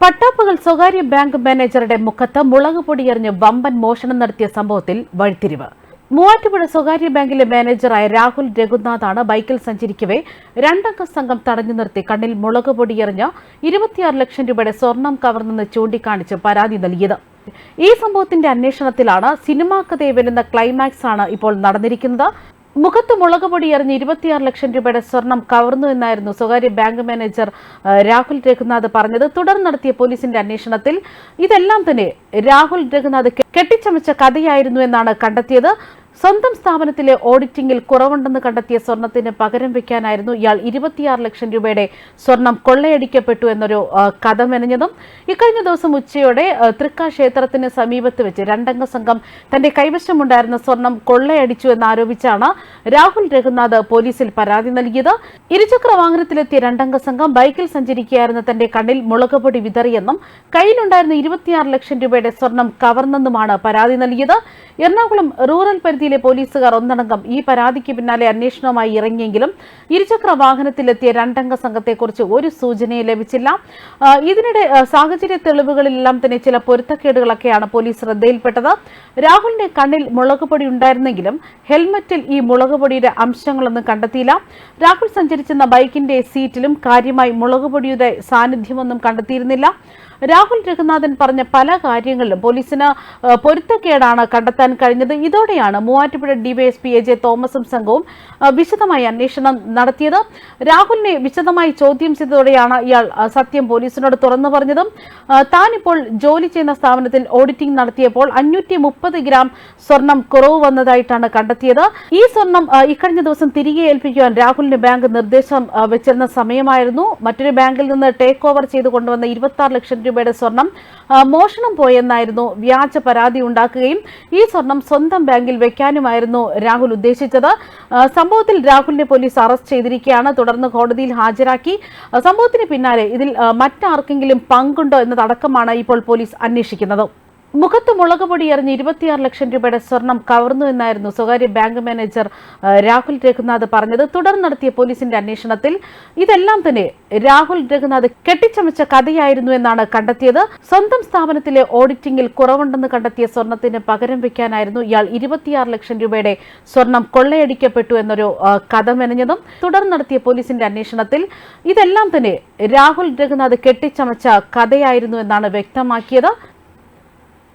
പട്ടാപ്പകൽ സ്വകാര്യ ബാങ്ക് മാനേജറുടെ മുഖത്ത് മുളക് പൊടിയെറിഞ്ഞ് വമ്പൻ മോഷണം നടത്തിയ സംഭവത്തിൽ വഴിത്തിരിവ്. മൂവാറ്റുപുഴ സ്വകാര്യ ബാങ്കിലെ മാനേജറായ രാഹുൽ രഘുനാഥാണ് ബൈക്കിൽ സഞ്ചരിക്കവേ രണ്ടംഗ സംഘം തടഞ്ഞു നിർത്തി കണ്ണിൽ മുളക് പൊടിയെറിഞ്ഞ് ഇരുപത്തിയാറ് ലക്ഷം രൂപയുടെ സ്വർണം കവർന്നെന്ന് ചൂണ്ടിക്കാണിച്ച് പരാതി നൽകിയത്. ഈ സംഭവത്തിന്റെ അന്വേഷണത്തിലാണ് സിനിമാ കഥയെ വരുന്ന ക്ലൈമാക്സ് ആണ് ഇപ്പോൾ നടന്നിരിക്കുന്നത്. മുഖത്ത് മുളക് പൊടി എറിഞ്ഞ് ഇരുപത്തിയാറ് ലക്ഷം രൂപയുടെ സ്വർണം കവർന്നു എന്നായിരുന്നു സ്വകാര്യ ബാങ്ക് മാനേജർ രാഹുൽ രഘുനാഥ് പറഞ്ഞത്. തുടർന്ന് നടത്തിയ പോലീസിന്റെ അന്വേഷണത്തിൽ ഇതെല്ലാം തന്നെ രാഹുൽ രഘുനാഥ് കെട്ടിച്ചമച്ച കഥയായിരുന്നു എന്നാണ് കണ്ടെത്തിയത്. സ്വന്തം സ്ഥാപനത്തിലെ ഓഡിറ്റിംഗിൽ കുറവുണ്ടെന്ന് കണ്ടെത്തിയ സ്വർണത്തിന് പകരം വെക്കാനായിരുന്നു ഇയാൾ ഇരുപത്തിയാറ് ലക്ഷം രൂപയുടെ സ്വർണം കൊള്ളയടിക്കപ്പെട്ടു എന്നൊരു കഥ മെനഞ്ഞതും ഇക്കഴിഞ്ഞ ദിവസം ഉച്ചയോടെ തൃക്ക ക്ഷേത്രത്തിന് സമീപത്ത് വെച്ച് രണ്ടംഗ സംഘം തന്റെ കൈവശമുണ്ടായിരുന്ന സ്വർണം കൊള്ളയടിച്ചു എന്നാരോപിച്ചാണ് രാഹുൽ രഘുനാഥ് പോലീസിൽ പരാതി നൽകിയത്. ഇരുചക്ര വാഹനത്തിലെത്തിയ രണ്ടംഗ സംഘം ബൈക്കിൽ സഞ്ചരിക്കുകയായിരുന്ന തന്റെ കണ്ണിൽ മുളകുപൊടി വിതറിയെന്നും കയ്യിലുണ്ടായിരുന്ന ഇരുപത്തിയാറ് ലക്ഷം രൂപയുടെ സ്വർണം കവർന്നെന്നുമാണ് പരാതി നൽകിയത്. എറണാകുളം റൂറൽ പരിധിയിലെ പോലീസുകാർ ഒന്നടങ്കം ഈ പരാതിക്ക് പിന്നാലെ അന്വേഷണവുമായി ഇറങ്ങിയെങ്കിലും ഇരുചക്ര വാഹനത്തിലെത്തിയ രണ്ടംഗ സംഘത്തെക്കുറിച്ച് ഒരു സൂചനയും ലഭിച്ചില്ല. ഇതിനിടെ സാഹചര്യ തെളിവുകളിലെല്ലാം തന്നെ ചില പൊരുത്തക്കേടുകളൊക്കെയാണ് പോലീസ് ശ്രദ്ധയിൽപ്പെട്ടത്. രാഹുലിന്റെ കണ്ണിൽ മുളകുപൊടി ഉണ്ടായിരുന്നെങ്കിലും ഹെൽമറ്റിൽ ഈ മുളകുപൊടിയുടെ അംശങ്ങളൊന്നും കണ്ടെത്തിയില്ല. രാഹുൽ സഞ്ചരിച്ചിരുന്ന ബൈക്കിന്റെ സീറ്റിലും കാര്യമായി മുളകുപൊടിയുടെ സാന്നിധ്യമൊന്നും കണ്ടെത്തിയിരുന്നില്ല. രാഹുൽ രഘുനാഥൻ പറഞ്ഞ പല കാര്യങ്ങളിലും പോലീസിന് പൊരുത്തക്കേടാണ് കണ്ടെത്താൻ കഴിഞ്ഞത്. ഇതോടെയാണ് മൂവാറ്റുപുഴ ഡിവൈഎസ്പി എ ജെ തോമസും സംഘവും വിശദമായി അന്വേഷണം നടത്തിയത്. രാഹുലിനെ വിശദമായി ചോദ്യം ചെയ്തതോടെയാണ് ഇയാൾ സത്യം പോലീസിനോട് തുറന്നു പറഞ്ഞതും. താനിപ്പോൾ ജോലി ചെയ്യുന്ന സ്ഥാപനത്തിൽ ഓഡിറ്റിംഗ് നടത്തിയപ്പോൾ അഞ്ഞൂറ്റി മുപ്പത് ഗ്രാം സ്വർണം കുറവ് വന്നതായിട്ടാണ് കണ്ടെത്തിയത്. ഈ സ്വർണം ഇക്കഴിഞ്ഞ ദിവസം തിരികെ ഏൽപ്പിക്കുവാൻ രാഹുലിന് ബാങ്ക് നിർദ്ദേശം വെച്ചിരുന്ന സമയമായിരുന്നു. മറ്റൊരു ബാങ്കിൽ നിന്ന് ടേക്ക് ഓവർ ചെയ്ത് കൊണ്ടുവന്ന ഇരുപത്തി ലക്ഷം രൂപയുടെ സ്വർണം മോഷണം പോയെന്നായിരുന്നു വ്യാജ പരാതി ഉണ്ടാക്കുകയും ഈ സ്വർണം സ്വന്തം ബാങ്കിൽ വെക്കാനുമായിരുന്നു രാഹുൽ ഉദ്ദേശിച്ചത്. സംഭവത്തിൽ രാഹുലിനെ പോലീസ് അറസ്റ്റ് ചെയ്തിരിക്കുകയാണ്. തുടർന്ന് കോടതിയിൽ ഹാജരാക്കി. സംഭവത്തിന് പിന്നാലെ ഇതിൽ മറ്റാർക്കെങ്കിലും പങ്കുണ്ടോ എന്നതടക്കമാണ് ഇപ്പോൾ പോലീസ് അന്വേഷിക്കുന്നത്. മുഖത്ത് മുളക് പൊടി എറിഞ്ഞ് ഇരുപത്തിയാറ് ലക്ഷം രൂപയുടെ സ്വർണം കവർന്നു എന്നായിരുന്നു സ്വകാര്യ ബാങ്ക് മാനേജർ രാഹുൽ രഘുനാഥ് പറഞ്ഞത്. തുടർന്ന് നടത്തിയ പോലീസിന്റെ അന്വേഷണത്തിൽ ഇതെല്ലാം തന്നെ രാഹുൽ രഘുനാഥ് കെട്ടിച്ചമച്ച കഥയായിരുന്നു എന്നാണ് കണ്ടെത്തിയത്. സ്വന്തം സ്ഥാപനത്തിലെ ഓഡിറ്റിംഗിൽ കുറവുണ്ടെന്ന് കണ്ടെത്തിയ സ്വർണത്തിന് പകരം വെക്കാനായിരുന്നു ഇയാൾ ഇരുപത്തിയാറ് ലക്ഷം രൂപയുടെ സ്വർണം കൊള്ളയടിക്കപ്പെട്ടു എന്നൊരു കഥ മെനഞ്ഞതും തുടർന്ന് നടത്തിയ പോലീസിന്റെ അന്വേഷണത്തിൽ ഇതെല്ലാം തന്നെ രാഹുൽ രഘുനാഥ് കെട്ടിച്ചമച്ച കഥയായിരുന്നു എന്നാണ് വ്യക്തമാക്കിയത്.